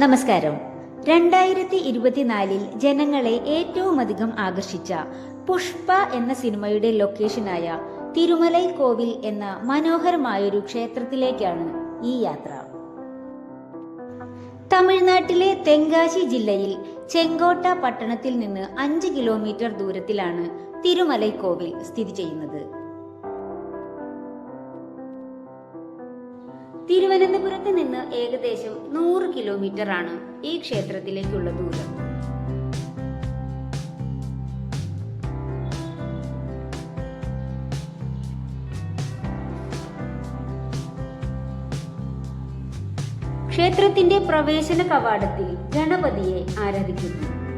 നമസ്കാരം. രണ്ടായിരത്തി ഇരുപത്തിനാലിൽ ജനങ്ങളെ ഏറ്റവും അധികം ആകർഷിച്ച പുഷ്പ എന്ന സിനിമയുടെ ലൊക്കേഷനായ തിരുമലൈ കോവിൽ എന്ന മനോഹരമായൊരു ക്ഷേത്രത്തിലേക്കാണ് ഈ യാത്ര. തമിഴ്നാട്ടിലെ തെങ്കാശി ജില്ലയിൽ ചെങ്കോട്ട പട്ടണത്തിൽ നിന്ന് അഞ്ച് കിലോമീറ്റർ ദൂരത്തിലാണ് തിരുമലൈ കോവിൽ സ്ഥിതി ചെയ്യുന്നത്. തിരുവനന്തപുരത്ത് നിന്ന് ഏകദേശം നൂറ് കിലോമീറ്റർ ആണ് ഈ ക്ഷേത്രത്തിലേക്കുള്ള ദൂരം. ക്ഷേത്രത്തിന്റെ പ്രവേശന കവാടത്തിൽ ഗണപതിയെ ആരാധിക്കുന്നു.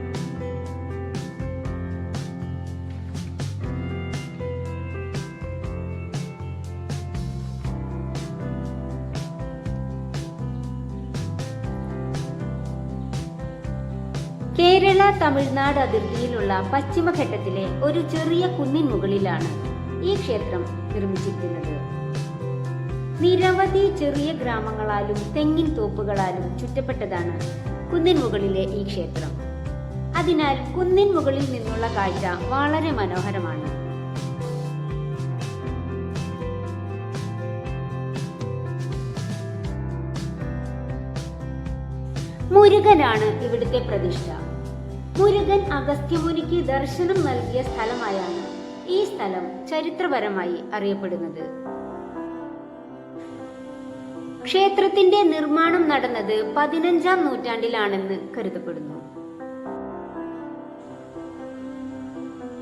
കേരള തമിഴ്നാട് അതിർത്തിയിലുള്ള പശ്ചിമഘട്ടത്തിലെ ഒരു ചെറിയ കുന്നിൻ മുകളിലാണ് ഈ ക്ഷേത്രം നിർമ്മിച്ചിരിക്കുന്നത്. നിരവധി ചെറിയ ഗ്രാമങ്ങളാലും തെങ്ങിൻ തോപ്പുകളാലും ചുറ്റപ്പെട്ടതാണ് കുന്നിൻ മുകളിലെ ഈ ക്ഷേത്രം. അതിനാൽ കുന്നിൻ മുകളിൽ നിന്നുള്ള കാഴ്ച വളരെ മനോഹരമാണ്. മുരുകനാണ് ഇവിടുത്തെ പ്രതിഷ്ഠ. മുരുകൻ അഗസ്ത്യമുനിക്ക് ദർശനം നൽകിയ സ്ഥലമായാണ് ഈ സ്ഥലം ചരിത്രപരമായി അറിയപ്പെടുന്നത്. ക്ഷേത്രത്തിന്റെ നിർമ്മാണം നടന്നത് പതിനഞ്ചാം നൂറ്റാണ്ടിലാണെന്ന് കരുതപ്പെടുന്നു.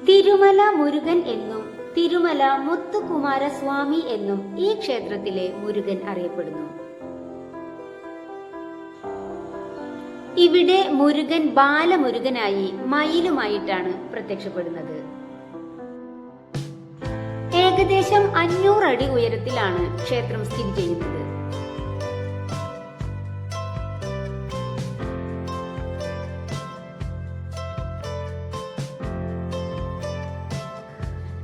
തിരുമല മുരുകൻ എന്നും തിരുമല മുത്തുകുമാരസ്വാമി എന്നും ഈ ക്ഷേത്രത്തിലെ മുരുകൻ അറിയപ്പെടുന്നു. ഇവിടെ മുരുകൻ ബാലമുരുകനായി മയിലുമായിട്ടാണ് പ്രത്യക്ഷപ്പെടുന്നത്. ഏകദേശം അഞ്ഞൂറ് അടി ഉയരത്തിലാണ് ക്ഷേത്രം സ്ഥിതി ചെയ്യുന്നത്.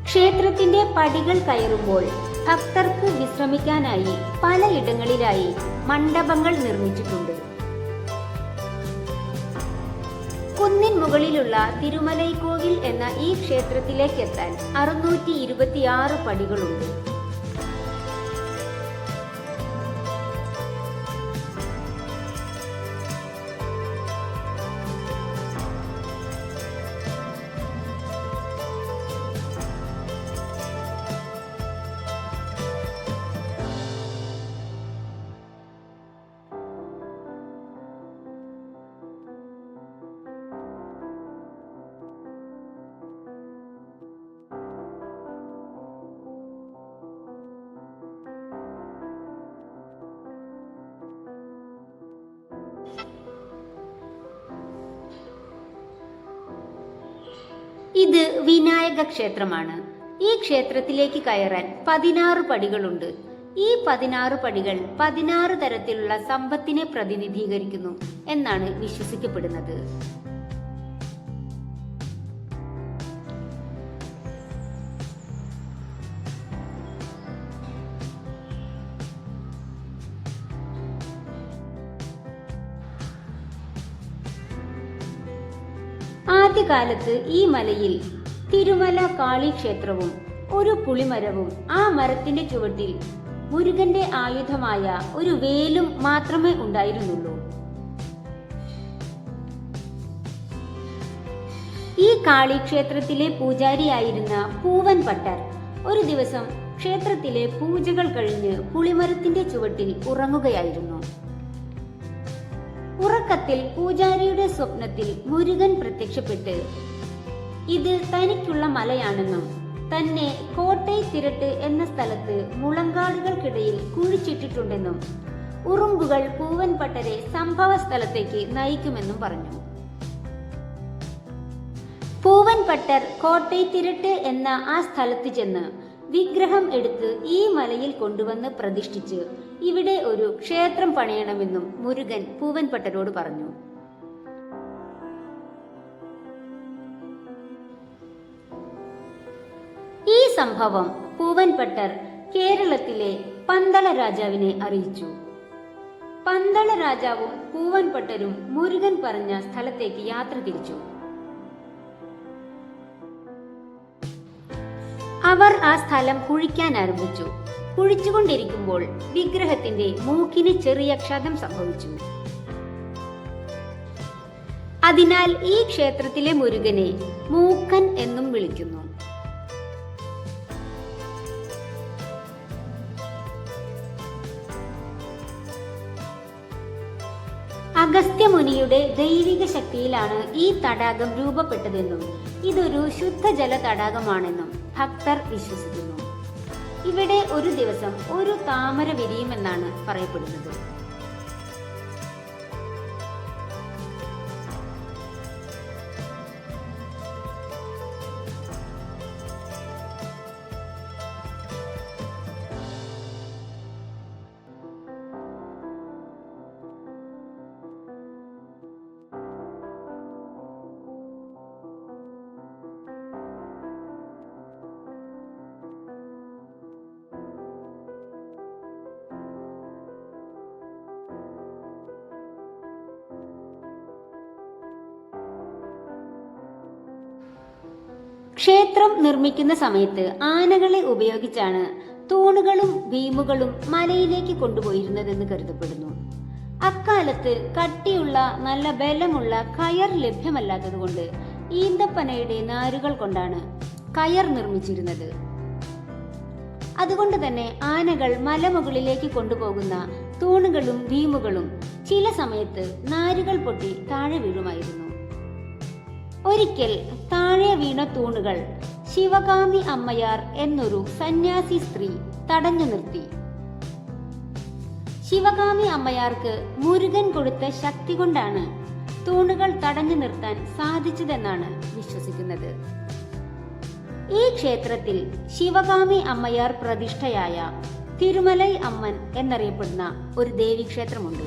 ക്ഷേത്രത്തിന്റെ പടികൾ കയറുമ്പോൾ ഭക്തർക്ക് വിശ്രമിക്കാനായി പലയിടങ്ങളിലായി മണ്ഡപങ്ങൾ നിർമ്മിച്ചിട്ടുണ്ട്. കുന്നിൻ മുകളിലുള്ള തിരുമലൈക്കോവിൽ എന്ന ഈ ക്ഷേത്രത്തിലേക്ക് എത്താൻ അറുന്നൂറ്റി ഇരുപത്തിയാറ് പടികളുണ്ട്. ഇത് വിനായക ക്ഷേത്രമാണ്. ഈ ക്ഷേത്രത്തിലേക്ക് കയറാൻ പതിനാറ് പടികളുണ്ട്. ഈ പതിനാറ് പടികൾ പതിനാറ് തരത്തിലുള്ള സമ്പത്തിനെ പ്രതിനിധീകരിക്കുന്നു എന്നാണ് വിശ്വസിക്കപ്പെടുന്നത്. ആദ്യകാലത്ത് ഈ മലയിൽ തിരുമല കാളി ക്ഷേത്രവും ഒരു പുളിമരവും ആ മരത്തിന്റെ ചുവട്ടിൽ മുരുകന്റെ ആയുധമായ ഒരു വേലും മാത്രമേ ഉണ്ടായിരുന്നുള്ളൂ. ഈ കാളി ക്ഷേത്രത്തിലെ പൂജാരിയായിരുന്ന പൂവൻ പട്ടർ ഒരു ദിവസം ക്ഷേത്രത്തിലെ പൂജകൾ കഴിഞ്ഞ് പുളിമരത്തിന്റെ ചുവട്ടിൽ ഉറങ്ങുകയായിരുന്നു. ഉറക്കത്തിൽ പൂജാരിയുടെ സ്വപ്നത്തിൽ മുരുകൻ പ്രത്യക്ഷപ്പെട്ട് ഇത് തനിക്കുള്ള മലയാണെന്നും തന്നെ കോട്ടൈ തിരട്ട് എന്ന സ്ഥലത്ത് മുളങ്കാടുകൾക്കിടയിൽ കുഴിച്ചിട്ടിട്ടുണ്ടെന്നും ഉറുമ്പുകൾ പൂവൻ പട്ടരെ സംഭവ സ്ഥലത്തേക്ക് നയിക്കുമെന്നും പറഞ്ഞു. പൂവൻ പട്ടർ കോട്ടൈ തിരട്ട് എന്ന ആ സ്ഥലത്ത് ചെന്ന് വിഗ്രഹം എടുത്ത് ഈ മലയിൽ കൊണ്ടുവന്ന് പ്രതിഷ്ഠിച്ച് ഇവിടെ ഒരു ക്ഷേത്രം പണിയണമെന്നും മുരുകൻ പൂവൻപട്ടരോട് പറഞ്ഞു. ഈ സംഭവം പൂവൻപട്ടർ കേരളത്തിലെ പന്തള രാജാവിനെ അറിയിച്ചു. പന്തള രാജാവും പൂവൻപട്ടരും മുരുകൻ പറഞ്ഞ സ്ഥലത്തേക്ക് യാത്ര തിരിച്ചു. അവർ ആ സ്ഥലം കുഴിക്കാൻ ആരംഭിച്ചു. കുഴിച്ചുകൊണ്ടിരിക്കുമ്പോൾ വിഗ്രഹത്തിന്റെ മൂക്കിന് ചെറിയ ക്ഷതം സംഭവിച്ചു. അതിനാൽ ഈ ക്ഷേത്രത്തിലെ മുരുകനെ മൂക്കൻ എന്നും വിളിക്കുന്നു. അഗസ്ത്യമുനിയുടെ ദൈവിക ശക്തിയിലാണ് ഈ തടാകം രൂപപ്പെട്ടതെന്നും ഇതൊരു ശുദ്ധജല തടാകമാണെന്നും ഭക്തർ വിശ്വസിക്കുന്നു. ഇവിടെ ഒരു ദിവസം ഒരു താമര വിരിയുമെന്നാണ് പറയപ്പെടുന്നത്. ക്ഷേത്രം നിർമ്മിക്കുന്ന സമയത്ത് ആനകളെ ഉപയോഗിച്ചാണ് തൂണുകളും ഭീമുകളും മലയിലേക്ക് കൊണ്ടുപോയിരുന്നതെന്ന് കരുതപ്പെടുന്നു. അക്കാലത്ത് കട്ടിയുള്ള നല്ല ബലമുള്ള കയർ ലഭ്യമല്ലാത്തതുകൊണ്ട് ഈന്തപ്പനയുടെ നാരുകൾ കൊണ്ടാണ് കയർ നിർമ്മിച്ചിരുന്നത്. അതുകൊണ്ട് തന്നെ ആനകൾ മലമുകളിലേക്ക് കൊണ്ടുപോകുന്ന തൂണുകളും ഭീമുകളും ചില സമയത്ത് നാരുകൾ പൊട്ടി താഴെ വീഴുമായിരുന്നു. ഒരിക്കൽ താഴെ വീണ തൂണുകൾ ശിവകാമി അമ്മയാർ എന്നൊരു സന്യാസി സ്ത്രീ തടഞ്ഞു നിർത്തി. ശിവകാമി അമ്മയാർക്ക് മുരുകൻ കൊടുത്ത ശക്തി കൊണ്ടാണ് തൂണുകൾ തടഞ്ഞു നിർത്താൻ സാധിച്ചതെന്നാണ് വിശ്വസിക്കുന്നത്. ഈ ക്ഷേത്രത്തിൽ ശിവകാമി അമ്മയാർ പ്രതിഷ്ഠയായ തിരുമലൈ അമ്മൻ എന്നറിയപ്പെടുന്ന ഒരു ദേവീക്ഷേത്രമുണ്ട്.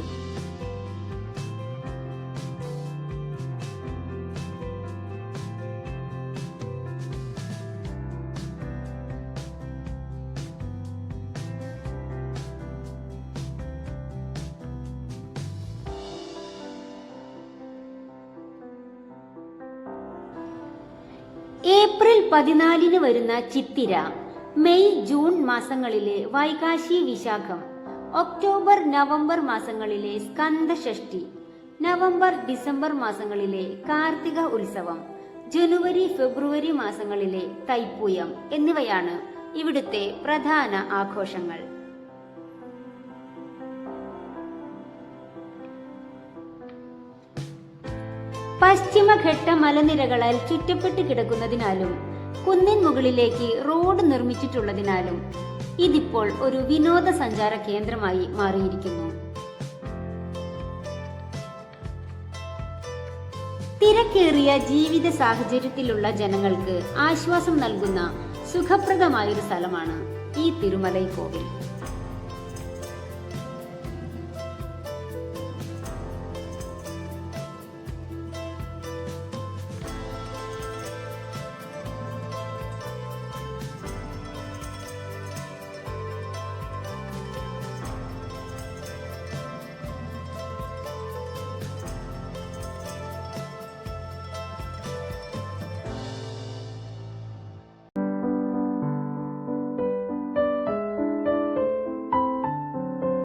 ഏപ്രിൽ പതിനാലിന് വരുന്ന ചിത്തിര മെയ് ജൂൺ മാസങ്ങളിലെ വൈകാശി വിശാഖം ഒക്ടോബർ നവംബർ മാസങ്ങളിലെ സ്കന്ദഷഷ്ടി നവംബർ ഡിസംബർ മാസങ്ങളിലെ കാർത്തിക ഉത്സവം ജനുവരി ഫെബ്രുവരി മാസങ്ങളിലെ തൈപ്പൂയം എന്നിവയാണ് ഇവിടുത്തെ പ്രധാന ആഘോഷങ്ങൾ. പശ്ചിമഘട്ട മലനിരകളാൽ ചുറ്റപ്പെട്ട് കിടക്കുന്നതിനാലും കുന്നിൻ മുകളിലേക്ക് റോഡ് നിർമ്മിച്ചിട്ടുള്ളതിനാലും ഇതിപ്പോൾ ഒരു വിനോദസഞ്ചാര കേന്ദ്രമായി മാറിയിരിക്കുന്നു. തിരക്കേറിയ ജീവിത സാഹചര്യത്തിലുള്ള ജനങ്ങൾക്ക് ആശ്വാസം നൽകുന്ന സുഖപ്രദമായൊരു സ്ഥലമാണ് ഈ തിരുമലൈ കോവിൽ